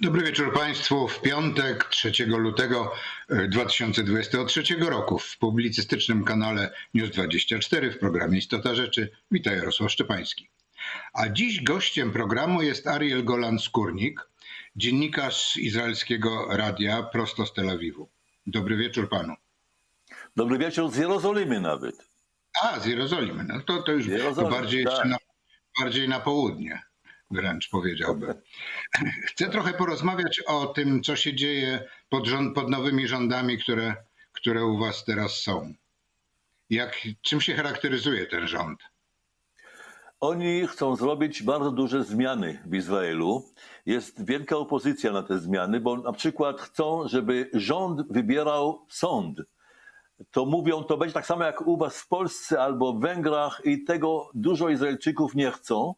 Dobry wieczór Państwu. W piątek 3 lutego e, 2023 roku w publicystycznym kanale News24 w programie Istota Rzeczy wita Jarosław Szczepański. A dziś gościem programu jest Ariel Golan-Skórnik, dziennikarz izraelskiego radia prosto z Tel Awiwu. Dobry wieczór Panu. Dobry wieczór z Jerozolimy nawet. A, z Jerozolimy. No to, to już Jerozolimy, bardziej tak. na, bardziej na południe, wręcz powiedziałbym. Chcę trochę porozmawiać o tym, co się dzieje pod, rząd, pod nowymi rządami, które, które u Was teraz są. Jak, czym się charakteryzuje ten rząd? Oni chcą zrobić bardzo duże zmiany w Izraelu. Jest wielka opozycja na te zmiany, bo na przykład chcą, żeby rząd wybierał sąd. To mówią, to będzie tak samo jak u was w Polsce albo w Węgrach i tego dużo Izraelczyków nie chcą,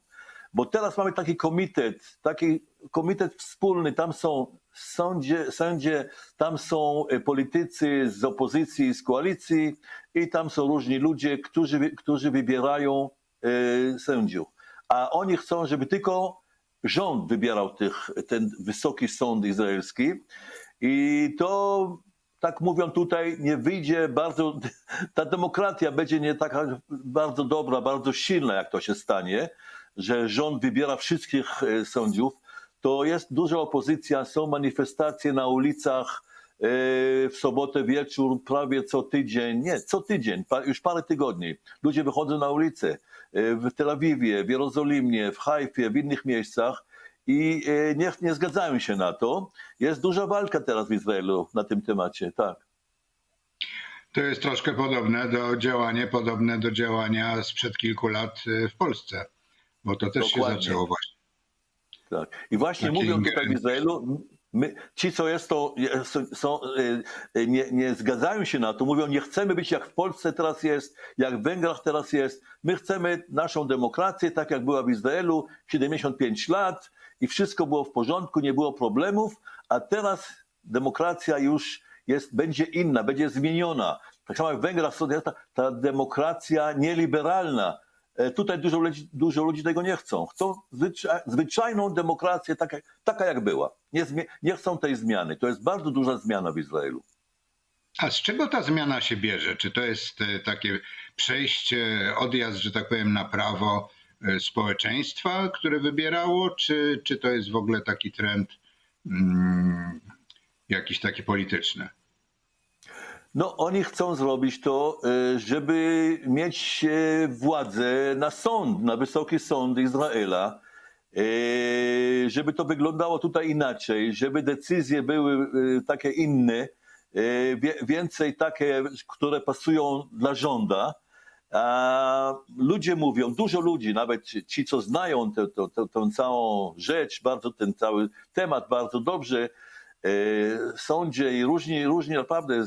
bo teraz mamy taki komitet, taki komitet wspólny, tam są sądzie, sędzie, tam są e, politycy z opozycji z koalicji i tam są różni ludzie, którzy, którzy wybierają e, sędziów. A oni chcą, żeby tylko rząd wybierał tych, ten wysoki sąd izraelski. I to tak mówią tutaj, nie wyjdzie bardzo, ta demokracja będzie nie taka bardzo dobra, bardzo silna, jak to się stanie, że rząd wybiera wszystkich e, sędziów. To jest duża opozycja, są manifestacje na ulicach e, w sobotę wieczór, prawie co tydzień, nie, co tydzień, już parę tygodni. Ludzie wychodzą na ulicę e, w Tel Awiwie, w Jerozolimie, w Hajfie, w innych miejscach i e, nie, zgadzają się na to. Jest duża walka teraz w Izraelu na tym temacie, tak. To jest troszkę podobne do działania, podobne do działania sprzed kilku lat w Polsce, bo to też Dokładnie. się zaczęło właśnie. Tak. I właśnie Takie mówią tutaj w. Izraelu, my, ci, co jest to, są, e, nie, nie zgadzają się na to, mówią, nie chcemy być jak w Polsce teraz jest, jak w Węgrach teraz jest. My chcemy naszą demokrację, tak jak była w Izraelu, 75 lat i wszystko było w porządku, nie było problemów, a teraz demokracja już jest, będzie inna, będzie zmieniona. Tak samo jak w Węgrach ta, ta demokracja nieliberalna. E, Tutaj dużo ludzi, dużo ludzi tego nie chcą. Chcą zwycza, zwyczajną demokrację, taka, taka jak była. Nie, nie chcą tej zmiany. To jest bardzo duża zmiana w Izraelu. A z czego ta zmiana się bierze? Czy to jest e, takie przejście, odjazd, że tak powiem, na prawo e, społeczeństwa, które wybierało, czy, czy to jest w ogóle taki trend mm, jakiś taki polityczny? No, oni chcą zrobić to, e, żeby mieć e, władzę na sąd, na wysoki sąd Izraela, e, żeby to wyglądało tutaj inaczej, żeby decyzje były takie inne, więcej takie, które pasują dla rząda. A ludzie mówią, dużo ludzi, nawet ci- co znają tę, tę, całą rzecz, bardzo ten cały temat bardzo dobrze, sądzie i różni, różni naprawdę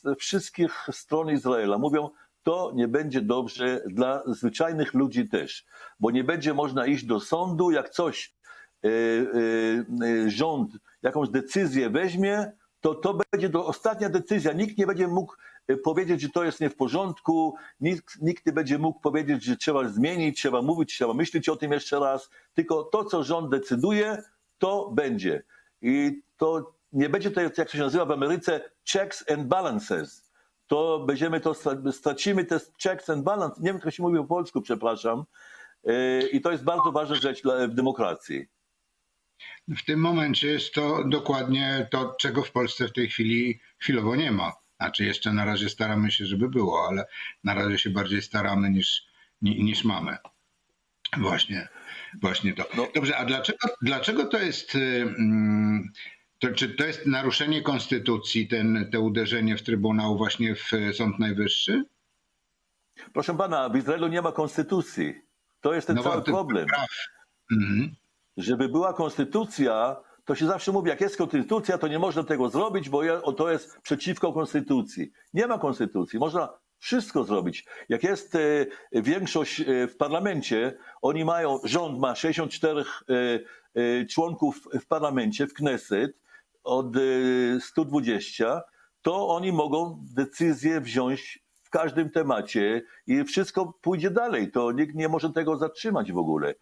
ze wszystkich stron Izraela mówią, to nie będzie dobrze dla zwyczajnych ludzi też, bo nie będzie można iść do sądu, jak coś e, e, e, rząd jakąś decyzję weźmie, to to będzie do ostatnia decyzja. Nikt nie będzie mógł powiedzieć, że to jest nie w porządku, nikt, nikt nie będzie mógł powiedzieć, że trzeba zmienić, trzeba mówić, trzeba myśleć o tym jeszcze raz, tylko to, co rząd decyduje, to będzie. I to nie będzie to, jak to się nazywa w Ameryce, checks and balances. To będziemy to, stra- stracimy te checks and balances. Nie wiem, jak to się mówi po polsku, przepraszam. E, I to jest bardzo ważna rzecz w demokracji. W tym momencie jest to dokładnie to, czego w Polsce w tej chwili chwilowo nie ma. Znaczy jeszcze na razie staramy się, żeby było, ale na razie się bardziej staramy niż, ni- niż mamy. Właśnie, właśnie to. No. Dobrze, a dlaczego, dlaczego to jest, y, to, czy to jest naruszenie konstytucji, ten, te uderzenie w Trybunał właśnie w Sąd Najwyższy? Proszę pana, w Izraelu nie ma konstytucji. To jest ten No cały problem. Mhm. Żeby była konstytucja, to się zawsze mówi, jak jest konstytucja, to nie można tego zrobić, bo to jest przeciwko konstytucji. Nie ma konstytucji, można wszystko zrobić. Jak jest e, większość e, w parlamencie, oni mają, rząd ma 64 e, e, członków w parlamencie, w Knesset, od e, 120, to oni mogą decyzję wziąć w każdym temacie i wszystko pójdzie dalej. To nikt nie może tego zatrzymać w ogóle.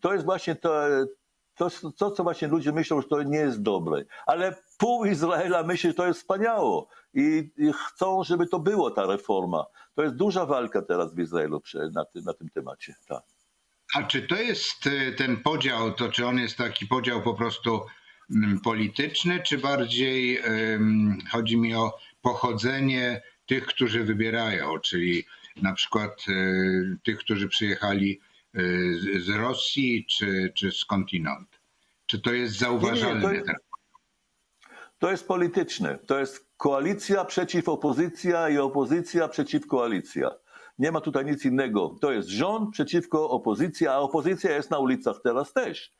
To jest właśnie to, to, to, co właśnie ludzie myślą, że to nie jest dobre. Ale pół Izraela myśli, że to jest wspaniałe i, i chcą, żeby to było ta reforma. To jest duża walka teraz w Izraelu na, tym, na tym temacie. Tak. A czy to jest y, ten podział, to czy on jest taki podział po prostu polityczny, czy bardziej chodzi mi o pochodzenie tych, którzy wybierają, czyli na przykład y, tych, którzy przyjechali y, z, Rosji, czy, czy skądinąd? Czy to jest zauważalne? to jest-? To jest polityczne. To jest koalicja przeciw opozycja i opozycja przeciw koalicja. Nie ma tutaj nic innego. To jest rząd przeciwko opozycja, a opozycja jest na ulicach teraz też.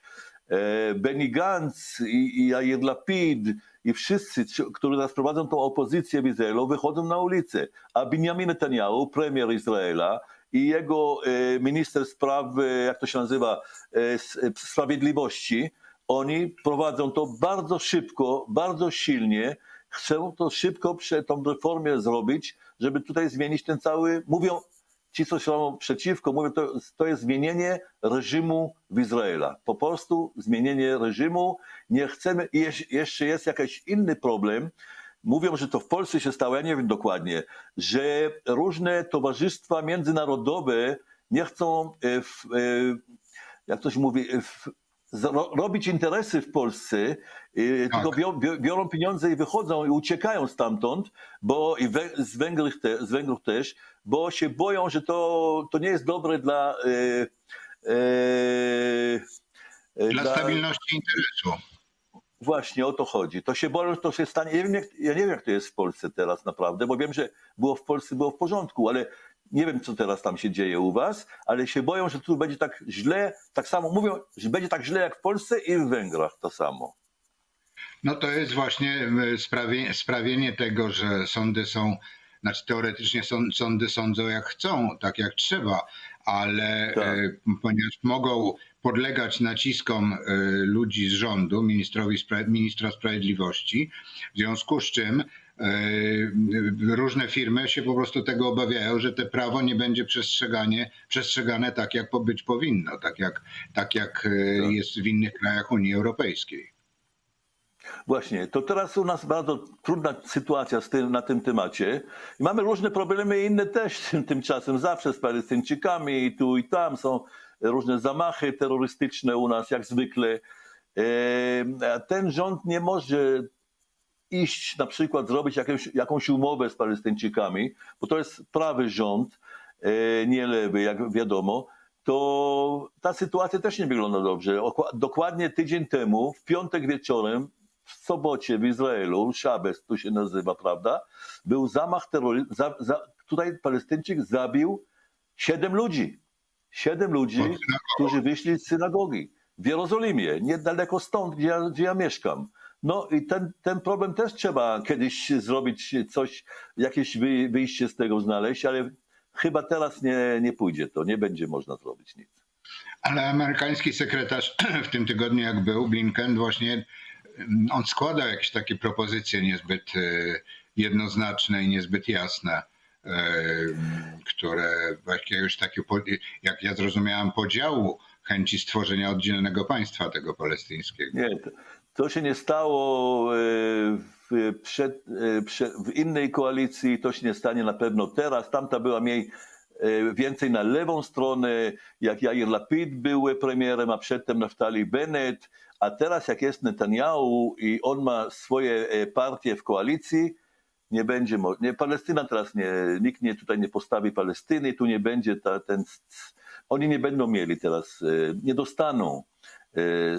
E, Benny Gantz i, i Yair Lapid i wszyscy, którzy nas prowadzą tą opozycję w Izraelu, wychodzą na ulicę. A Benjamin Netanyahu, premier Izraela i jego e, minister spraw, e, jak to się nazywa, sprawiedliwości, oni prowadzą to bardzo szybko, bardzo silnie. Chcą to szybko tą reformę zrobić, żeby tutaj zmienić ten cały. Mówią ci, co są przeciwko, mówią, to, to jest zmienienie reżimu w Izraela. Po prostu zmienienie reżimu. Nie chcemy. I jeszcze jest jakiś inny problem. Mówią, że to w Polsce się stało, ja nie wiem dokładnie, że różne towarzystwa międzynarodowe nie chcą, e, w, e, jak to się mówi, e, w, robić interesy w Polsce, y, Tak. tylko bior, bior, biorą pieniądze i wychodzą i uciekają stamtąd, bo i z, Węgier te, z Węgrów też, bo się boją, że to, to nie jest dobre dla. y, y, y, Dla stabilności interesu. Właśnie o to chodzi. To się boją, że to się stanie. Ja, wiem, jak, ja nie wiem, jak to jest w Polsce teraz naprawdę, bo wiem, że było w Polsce było w porządku, ale nie wiem, co teraz tam się dzieje u was, ale się boją, że tu będzie tak źle, tak samo mówią, że będzie tak źle jak w Polsce i w Węgrach to samo. No to jest właśnie e, sprawie, sprawienie tego, że sądy są, znaczy teoretycznie sąd, sądy sądzą jak chcą, tak jak trzeba, ale Tak. e, ponieważ mogą podlegać naciskom e, ludzi z rządu, ministrowi, ministra sprawiedliwości, w związku z czym różne firmy się po prostu tego obawiają, że te prawo nie będzie przestrzeganie, przestrzegane tak, jak być powinno, tak jak, tak jak e, Tak. jest w innych krajach Unii Europejskiej. Właśnie, to teraz u nas bardzo trudna sytuacja tym, na tym temacie. I mamy różne problemy inne też tym, tymczasem, zawsze z Palestyńczykami i tu i tam są różne zamachy terrorystyczne u nas, jak zwykle. E, ten rząd nie może iść na przykład zrobić jakąś, jakąś umowę z Palestyńczykami, bo to jest prawy rząd, e, nie lewy, jak wiadomo, to ta sytuacja też nie wygląda dobrze. Okła- Dokładnie tydzień temu, w piątek wieczorem, w sobocie w Izraelu, Szabes tu się nazywa, prawda, był zamach terrorystyczny, za, za, tutaj Palestyńczyk zabił siedem ludzi. Siedem ludzi, którzy wyszli z synagogi w Jerozolimie, niedaleko stąd, gdzie ja, gdzie ja mieszkam. No i ten, ten problem też trzeba kiedyś zrobić coś, jakieś wy, wyjście z tego znaleźć, ale chyba teraz nie, nie pójdzie to, nie będzie można zrobić nic. Ale amerykański sekretarz w tym tygodniu, jak był, Blinken, właśnie mm, on składał jakieś takie propozycje niezbyt e, jednoznaczne i niezbyt jasne, e, które już takiego, jak ja zrozumiałem, podziału chęci stworzenia oddzielnego państwa tego palestyńskiego. Nie, to, się nie stało e, w, przed, e, w innej koalicji, to się nie stanie na pewno teraz. Tamta była mniej e, więcej na lewą stronę, jak Jair Lapid był premierem, a przedtem Naftali Bennett, a teraz jak jest Netanyahu i on ma swoje partie w koalicji, nie będzie, nie, Palestyna teraz nie, nikt nie tutaj nie postawi Palestyny, tu nie będzie ta, ten, oni nie będą mieli teraz, nie dostaną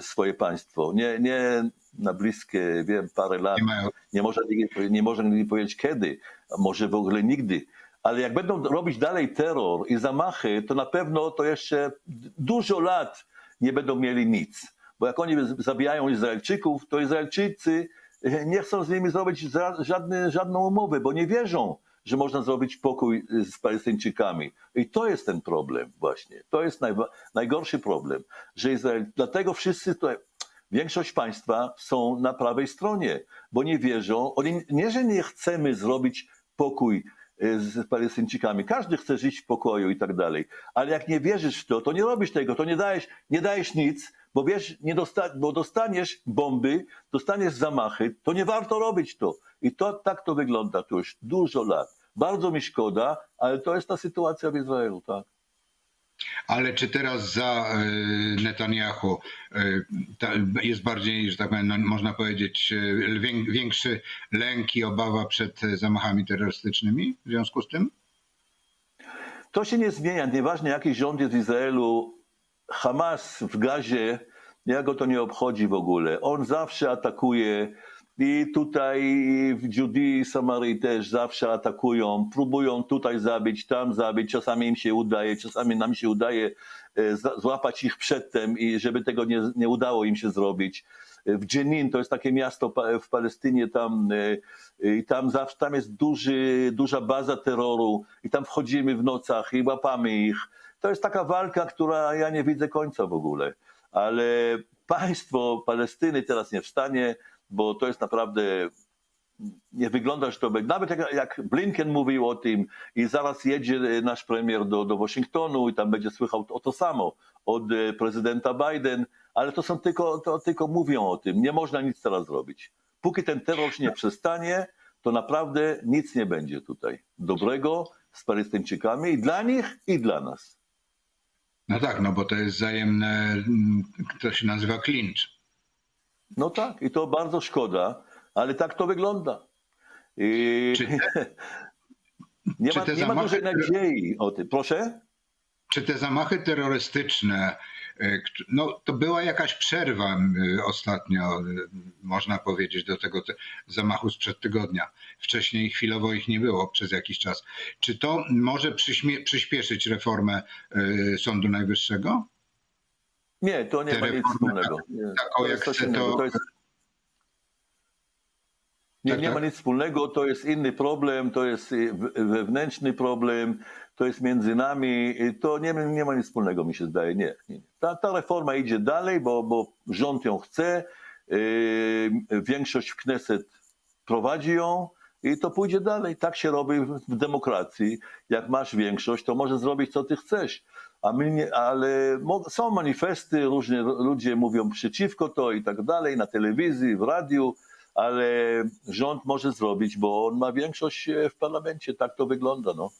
swoje państwo. Nie, nie na bliskie, wiem, parę lat. Nie Nie można, nigdy, nie można nigdy powiedzieć kiedy, a może w ogóle nigdy. Ale jak będą robić dalej terror i zamachy, to na pewno to jeszcze dużo lat nie będą mieli nic. Bo jak oni zabijają Izraelczyków, to Izraelczycy e, nie chcą z nimi zrobić żadny, żadną umowę, bo nie wierzą, że można zrobić pokój e, z Palestyńczykami. I to jest ten problem właśnie. To jest najgorszy problem, że Izrael, dlatego wszyscy tutaj, większość państwa są na prawej stronie, bo nie wierzą, oni nie, że nie chcemy zrobić pokój e, z Palestyńczykami. Każdy chce żyć w pokoju i tak dalej. Ale jak nie wierzysz w to, to nie robisz tego, to nie dajesz, nie dajesz nic, bo wiesz, nie dosta- bo dostaniesz bomby, dostaniesz zamachy, to nie warto robić to. I to tak to wygląda tu już dużo lat. Bardzo mi szkoda, ale to jest ta sytuacja w Izraelu, tak. Ale czy teraz za e, Netanyahu e, jest bardziej, że tak powiem, no, można powiedzieć, e, wię- większy lęk i obawa przed zamachami terrorystycznymi w związku z tym? To się nie zmienia. Nieważne jaki rząd jest w Izraelu, Hamas w Gazie, jak go to nie obchodzi w ogóle. On zawsze atakuje i tutaj w Judei i Samarii też zawsze atakują. Próbują tutaj zabić, tam zabić. Czasami im się udaje, czasami nam się udaje e, złapać ich przedtem i żeby tego nie, nie udało im się zrobić. W Jenin, to jest takie miasto w Palestynie, tam, e, i tam zawsze tam jest duży, duża baza terroru i tam wchodzimy w nocach i łapamy ich. To jest taka walka, która ja nie widzę końca w ogóle. Ale państwo Palestyny teraz nie wstanie, bo to jest naprawdę nie wygląda, że to będzie. Nawet jak, jak Blinken mówił o tym i zaraz jedzie nasz premier do, do Waszyngtonu i tam będzie słychał o to samo od e, prezydenta Biden, ale to są tylko, to tylko mówią o tym. Nie można nic teraz zrobić. Póki ten terror nie przestanie, to naprawdę nic nie będzie tutaj dobrego z Palestyńczykami i dla nich, i dla nas. No tak, no bo to jest wzajemne, mm, to się nazywa klincz. No tak, i to bardzo szkoda, ale tak to wygląda. I Czy te, nie, ma, nie ma dużej nadziei o tym. Proszę? czy te zamachy terrorystyczne, e, no to była jakaś przerwa m, ostatnio, e, można powiedzieć, do tego te, zamachu sprzed tygodnia. Wcześniej chwilowo ich nie było przez jakiś czas. Czy to może przyspieszyć reformę e, Sądu Najwyższego? Nie, to nie ma nic wspólnego. Nie, taką, to jest coś chce, innego. to- jest... Nie, Tak, nie ma tak. nic wspólnego, to jest inny problem, to jest y, wewnętrzny problem, to jest między nami, y, to nie, nie ma nic wspólnego, mi się zdaje. Nie, nie. Ta, ta reforma idzie dalej, bo, bo rząd ją chce, yy, większość w Kneset prowadzi ją i to pójdzie dalej. Tak się robi w, w demokracji. Jak masz większość, to możesz zrobić, co ty chcesz. A my nie, ale są manifesty, różni ludzie mówią przeciwko to i tak dalej, na telewizji, w radiu, ale rząd może zrobić, bo on ma większość e, w parlamencie. Tak to wygląda, no.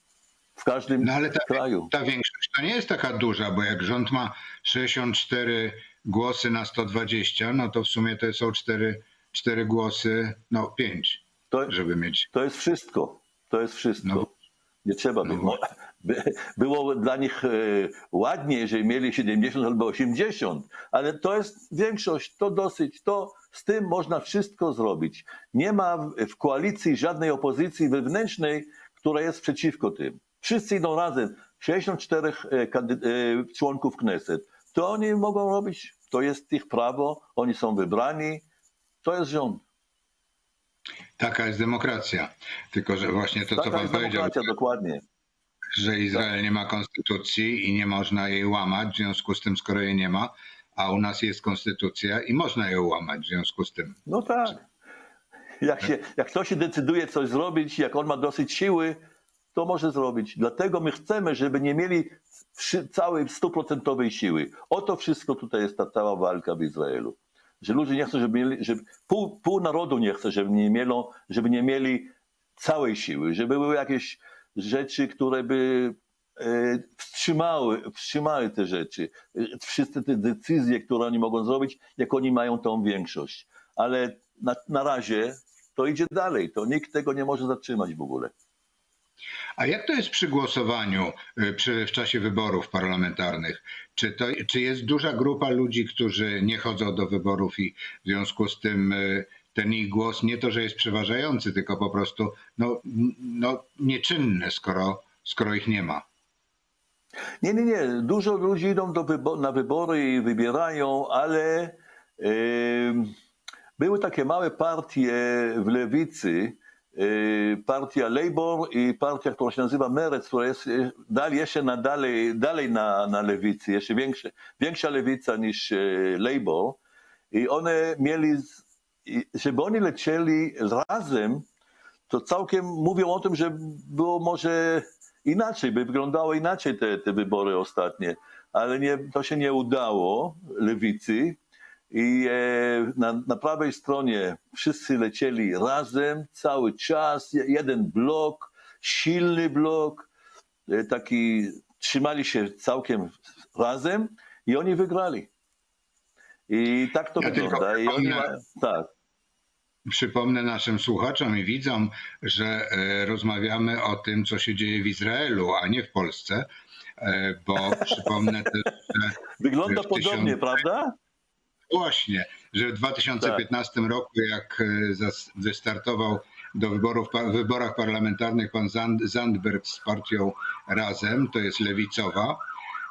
W każdym No ale ta, kraju. ta większość to nie jest taka duża, bo jak rząd ma 64 głosy na 120, no to w sumie to są 4, 4 głosy, no 5, To, żeby mieć. to jest wszystko. To jest wszystko. No. Nie trzeba No było dla nich e, ładnie, jeżeli mieli 70 albo 80, ale to jest większość, to dosyć, to z tym można wszystko zrobić. Nie ma w, koalicji żadnej opozycji wewnętrznej, która jest przeciwko tym. Wszyscy idą razem, 64 e, e, członków Kneset. To oni mogą robić, to jest ich prawo, oni są wybrani, to jest rząd. Taka jest demokracja. Tylko, że właśnie to, co Taka pan jest powiedział, demokracja, dokładnie. Że Izrael nie ma konstytucji i nie można jej łamać, w związku z tym, skoro jej nie ma, a u nas jest konstytucja i można ją łamać w związku z tym. No tak. Jak, się, jak ktoś się decyduje coś zrobić, jak on ma dosyć siły, to może zrobić. Dlatego my chcemy, żeby nie mieli całej stuprocentowej siły. O to wszystko tutaj jest ta cała walka w Izraelu. Że ludzie nie chcą, żeby mieli, żeby pół, pół narodu nie chce, żeby nie, żeby nie mieli całej siły, żeby były jakieś rzeczy, które by e, wstrzymały, wstrzymały te rzeczy. E, Wszystkie te decyzje, które oni mogą zrobić, jak oni mają tą większość. Ale na, na razie to idzie dalej. To nikt tego nie może zatrzymać w ogóle. A jak to jest przy głosowaniu y, przy, w czasie wyborów parlamentarnych? Czy, to, czy jest duża grupa ludzi, którzy nie chodzą do wyborów i w związku z tym y, ten ich głos nie to, że jest przeważający, tylko po prostu no, no, nieczynny, skoro, skoro ich nie ma? Nie, nie, nie. Dużo ludzi idą na wybory i wybierają, ale były takie małe partie w lewicy, partia Labour i partia, która się nazywa Meretz, która jest e, dalej, jeszcze na dalej, dalej na, na lewicy, jeszcze większe, większa lewica niż e, Labour. I one mieli, żeby oni lecieli razem, to całkiem mówią o tym, że było może inaczej, by wyglądały inaczej te, te wybory ostatnie, ale nie, to się nie udało lewicy i e, na, na prawej stronie wszyscy lecieli razem cały czas, je- jeden blok, silny blok, e, taki trzymali się całkiem razem i oni wygrali. I tak to Ja wygląda. I oni tak. Przypomnę naszym słuchaczom i widzom, że e, rozmawiamy o tym, co się dzieje w Izraelu, a nie w Polsce, e, bo przypomnę też, że Wygląda podobnie, tysiąc- prawda? właśnie, że w 2015 roku, jak e, wystartował do wyborów, wyborach parlamentarnych pan Zand, Zandberg z partią Razem, to jest lewicowa,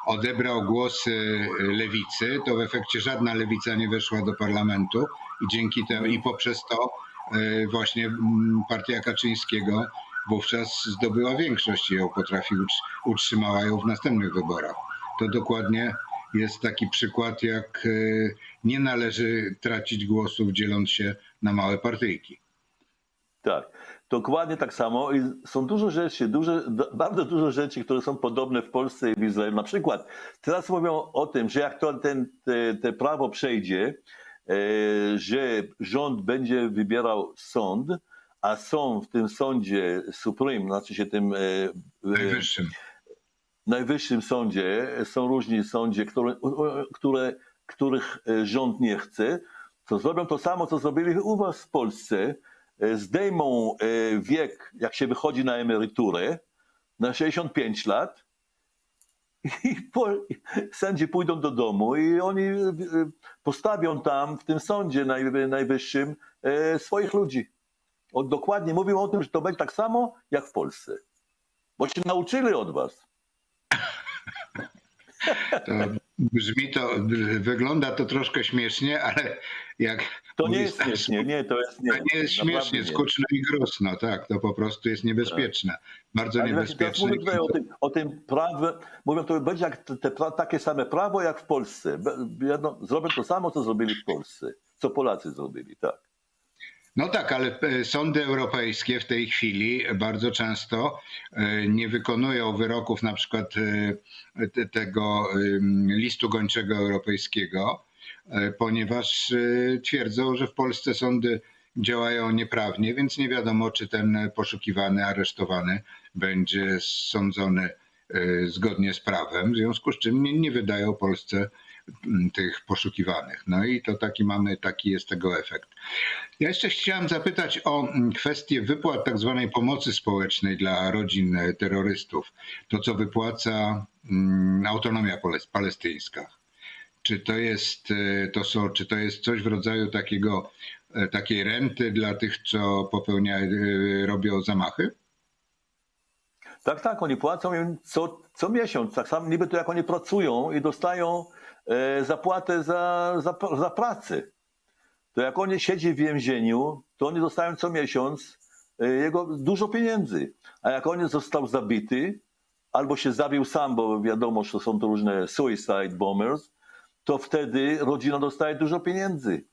odebrał głosy e, lewicy, to w efekcie żadna lewica nie weszła do parlamentu i dzięki temu i poprzez to e, właśnie mm, partia Kaczyńskiego wówczas zdobyła większość i ją potrafi utrz- utrzymała ją w następnych wyborach. To dokładnie jest taki przykład, jak e, nie należy tracić głosów dzieląc się na małe partyjki. Tak. Dokładnie tak samo. I są dużo rzeczy, duże, bardzo dużo rzeczy, które są podobne w Polsce i w Izraelu. Na przykład teraz mówią o tym, że jak to ten, te, te prawo przejdzie, e, że rząd będzie wybierał sąd, a są w tym sądzie Supreme, znaczy się tym e, e, Najwyższym. najwyższym sądzie są różni sądzie, które, które, których e, rząd nie chce, to zrobią to samo, co zrobili u was w Polsce. E, Zdejmą e, wiek, jak się wychodzi na emeryturę, na 65 lat i po, sędzie pójdą do domu i oni e, postawią tam w tym sądzie naj, najwyższym swoich ludzi. Dokładnie mówią o tym, że to będzie tak samo jak w Polsce. Bo się nauczyli od was. Brzmi to, wygląda to troszkę śmiesznie, ale jak To nie jest śmiesznie, nie, to jest nie. To nie jest śmiesznie, nie. skuczno i grusno, tak, to po prostu jest niebezpieczne. Bardzo Ale niebezpieczne. mówię tutaj o tym, o tym prawie, mówią, to będzie jak te, te, takie same prawo jak w Polsce. Jedno, zrobią to samo, co zrobili w Polsce, co Polacy zrobili, tak. No tak, ale e, sądy europejskie w tej chwili bardzo często e, nie wykonują wyroków na przykład e, te- tego listu gończego europejskiego, ponieważ twierdzą, że w Polsce sądy działają nieprawnie, więc nie wiadomo, czy ten poszukiwany, aresztowany będzie sądzony zgodnie z prawem, w związku z czym nie, nie wydają Polsce tych poszukiwanych. No i to taki mamy, taki jest tego efekt. Ja jeszcze chciałem zapytać o mm, kwestię wypłat tak zwanej pomocy społecznej dla rodzin e, terrorystów. To, co wypłaca mm, autonomia pales- palestyńska. Czy to jest, e, to są, czy to jest coś w rodzaju takiego, e, takiej renty dla tych, co popełniają, e, robią zamachy? Tak, tak, oni płacą im co, co miesiąc, tak samo niby to jak oni pracują i dostają e, zapłatę za, za, za pracę. To jak oni siedzi w więzieniu, to oni dostają co miesiąc e, jego dużo pieniędzy. A jak on został zabity, albo się zabił sam, bo wiadomo, że są to różne suicide bombers, to wtedy rodzina dostaje dużo pieniędzy.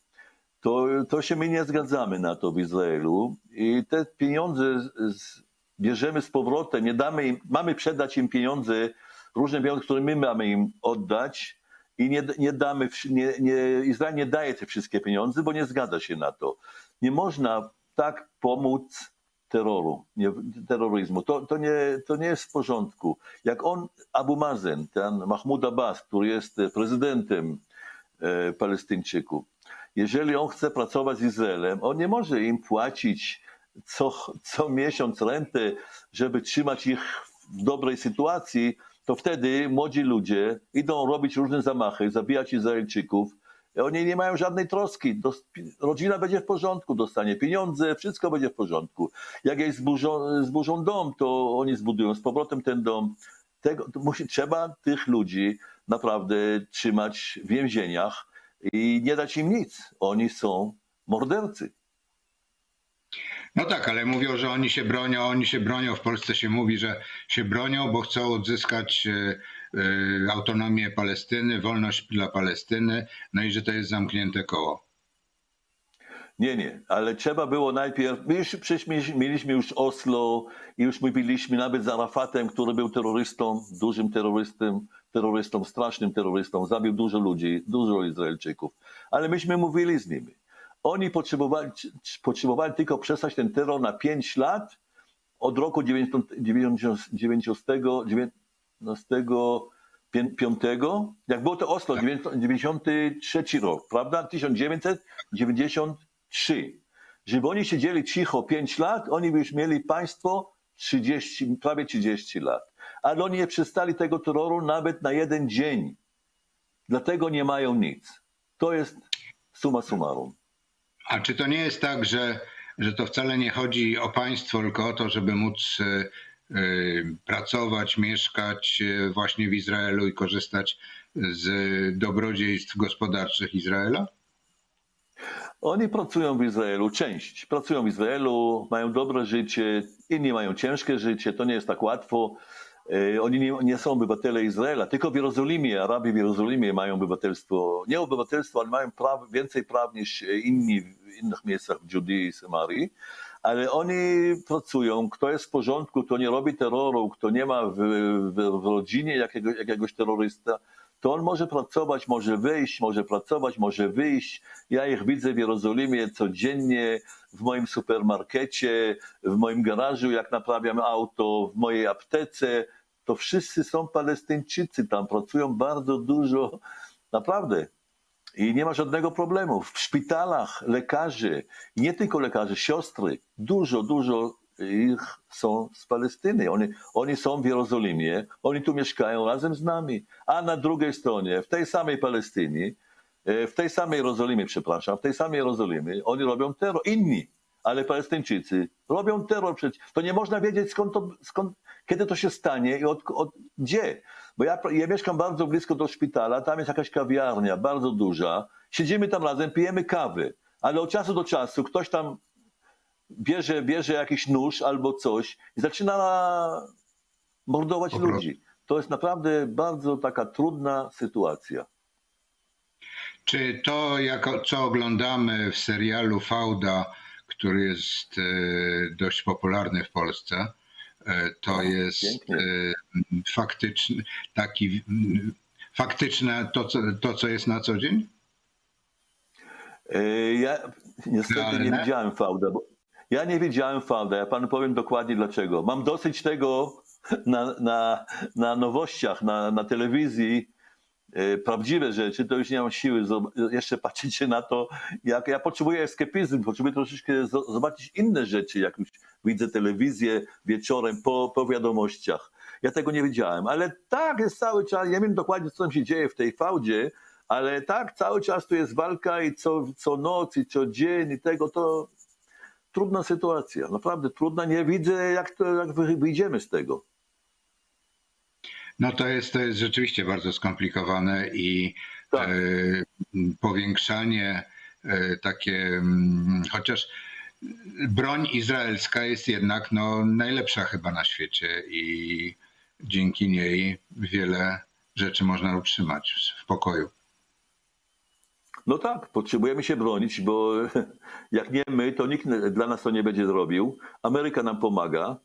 To, to się my nie zgadzamy na to w Izraelu i te pieniądze z, z, bierzemy z powrotem, nie damy im, mamy przedać im pieniądze, różne pieniądze, które my mamy im oddać i nie, nie damy, nie, nie, Izrael nie daje te wszystkie pieniądze, bo nie zgadza się na to. Nie można tak pomóc terroru, nie, terroryzmu. To, to, nie, to nie jest w porządku. Jak on, Abu Mazen, ten Mahmoud Abbas, który jest e, prezydentem e, Palestyńczyków, jeżeli on chce pracować z Izraelem, on nie może im płacić co, co miesiąc rentę, żeby trzymać ich w dobrej sytuacji, to wtedy młodzi ludzie idą robić różne zamachy, zabijać Izraelczyków. Oni nie mają żadnej troski. Rodzina będzie w porządku, dostanie pieniądze, wszystko będzie w porządku. Jak jest zburzą, zburzą dom, to oni zbudują z powrotem ten dom. Tego, musi, trzeba tych ludzi naprawdę trzymać w więzieniach i nie dać im nic. Oni są mordercy. No tak, ale mówią, że oni się bronią, oni się bronią. W Polsce się mówi, że się bronią, bo chcą odzyskać e, e, autonomię Palestyny, wolność dla Palestyny, no i że to jest zamknięte koło. Nie, nie, ale trzeba było najpierw, my już, przecież mieliśmy- już Oslo i już mówiliśmy nawet z Arafatem, który był terrorystą, dużym terrorystą, terrorystą, strasznym terrorystą, zabił dużo ludzi, dużo Izraelczyków, ale myśmy mówili z nimi. Oni potrzebowali, potrzebowali tylko przestać ten terror na 5 lat od roku 90, 90, 90, 95, jak było to Oslo, 93 rok, prawda? 1993. Żeby oni siedzieli cicho 5 lat, oni by już mieli państwo 30, prawie 30 lat. Ale oni nie przestali tego terroru nawet na jeden dzień. Dlatego nie mają nic. To jest suma summarum. A czy to nie jest tak, że, że to wcale nie chodzi o państwo, tylko o to, żeby móc e, e, pracować, mieszkać e, właśnie w Izraelu i korzystać z dobrodziejstw gospodarczych Izraela? Oni pracują w Izraelu, część pracują w Izraelu, mają dobre życie, inni mają ciężkie życie, to nie jest tak łatwo. E, Oni nie, nie są obywatele Izraela, tylko w Jerozolimie, Arabi w Jerozolimie mają obywatelstwo, nie obywatelstwo, ale mają praw, więcej praw niż inni w innych miejscach w Judei i Samarii. Ale oni pracują, kto jest w porządku, kto nie robi terroru, kto nie ma w, w, w rodzinie jakiego, jakiegoś terrorysta, to on może pracować, może wyjść, może pracować, może wyjść. Ja ich widzę w Jerozolimie codziennie, w moim supermarkecie, w moim garażu, jak naprawiam auto, w mojej aptece. To wszyscy są Palestyńczycy, tam pracują bardzo dużo, naprawdę. I nie ma żadnego problemu. W szpitalach lekarze, i nie tylko lekarze, siostry, dużo, dużo ich są z Palestyny. Oni, oni są w Jerozolimie, oni tu mieszkają razem z nami. A na drugiej stronie, w tej samej Palestynie, w tej samej Jerozolimie, przepraszam, w tej samej Jerozolimie, oni robią terror. Inni, ale Palestyńczycy robią terror. Przecież. To nie można wiedzieć, skąd to, skąd, kiedy to się stanie i od, od, gdzie. Bo ja, ja mieszkam bardzo blisko do szpitala, tam jest jakaś kawiarnia, bardzo duża. Siedzimy tam razem, pijemy kawy, ale od czasu do czasu ktoś tam bierze, bierze jakiś nóż albo coś i zaczyna mordować ludzi. To jest naprawdę bardzo taka trudna sytuacja. Czy to, jako, co oglądamy w serialu Fauda, który jest e, dość popularny w Polsce, e, to O, jest e, faktyczny, taki m, faktyczne to co, to, co jest na co dzień? Ja niestety nie widziałem Fauda. Bo ja nie widziałem Fauda. Ja panu powiem dokładnie dlaczego. Mam dosyć tego na, na, na nowościach, na, na telewizji. E, Prawdziwe rzeczy, to już nie mam siły jeszcze patrzeć się na to. Jak ja potrzebuję eskapizm, potrzebuję troszeczkę zo- zobaczyć inne rzeczy, jak już widzę telewizję wieczorem po, po wiadomościach. Ja tego nie wiedziałem, ale tak jest cały czas. Ja wiem dokładnie, co tam się dzieje w tej fałdzie, ale tak, cały czas tu jest walka i co, co noc, i co dzień, i tego to trudna sytuacja. Naprawdę trudna. Nie widzę, jak, to, jak wy- wyjdziemy z tego. No to jest, to jest rzeczywiście bardzo skomplikowane i Tak. e, powiększanie e, takie, mm, chociaż broń izraelska jest jednak no, najlepsza chyba na świecie i dzięki niej wiele rzeczy można utrzymać w- pokoju. No tak, potrzebujemy się bronić, bo jak nie my, to nikt dla nas to nie będzie zrobił. Ameryka nam pomaga,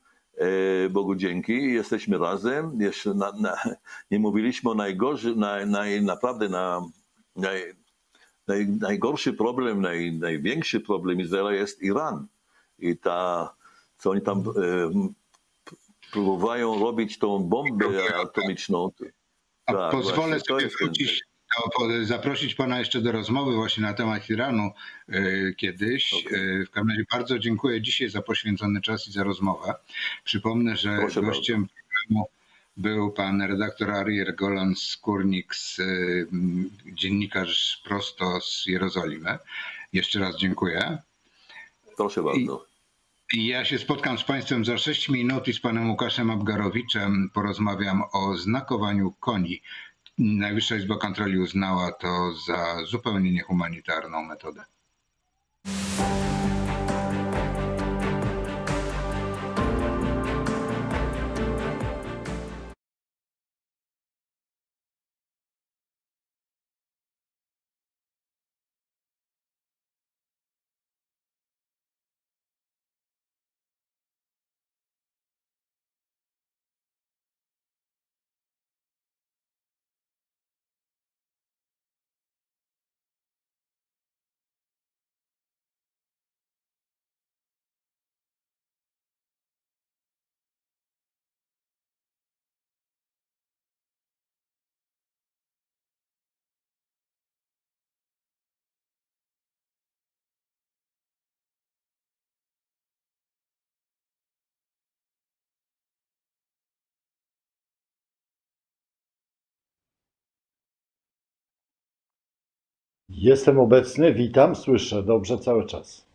Bogu dzięki, jesteśmy razem. Jeszcze na, na, nie mówiliśmy o najgorszym, naj, naj, naprawdę na, naj, naj, najgorszy problem, naj, największy problem Izraela jest Iran. I ta, co oni tam e, p- próbują robić tą bombę atomiczną. A Tak, pozwolę właśnie, sobie wrócić, zaprosić pana jeszcze do rozmowy właśnie na temat Iranu e, kiedyś. Okej. E, w każdym razie bardzo dziękuję dzisiaj za poświęcony czas i za rozmowę. Przypomnę, że Proszę gościem programu był pan redaktor Ariel Golan-Skórnik, z, e, dziennikarz prosto z Jerozolimy. Jeszcze raz dziękuję. Proszę bardzo. I Ja się spotkam z Państwem za 6 minut i z Panem Łukaszem Abgarowiczem porozmawiam o znakowaniu koni. Najwyższa Izba Kontroli uznała to za zupełnie niehumanitarną metodę. Jestem obecny, witam, słyszę dobrze cały czas.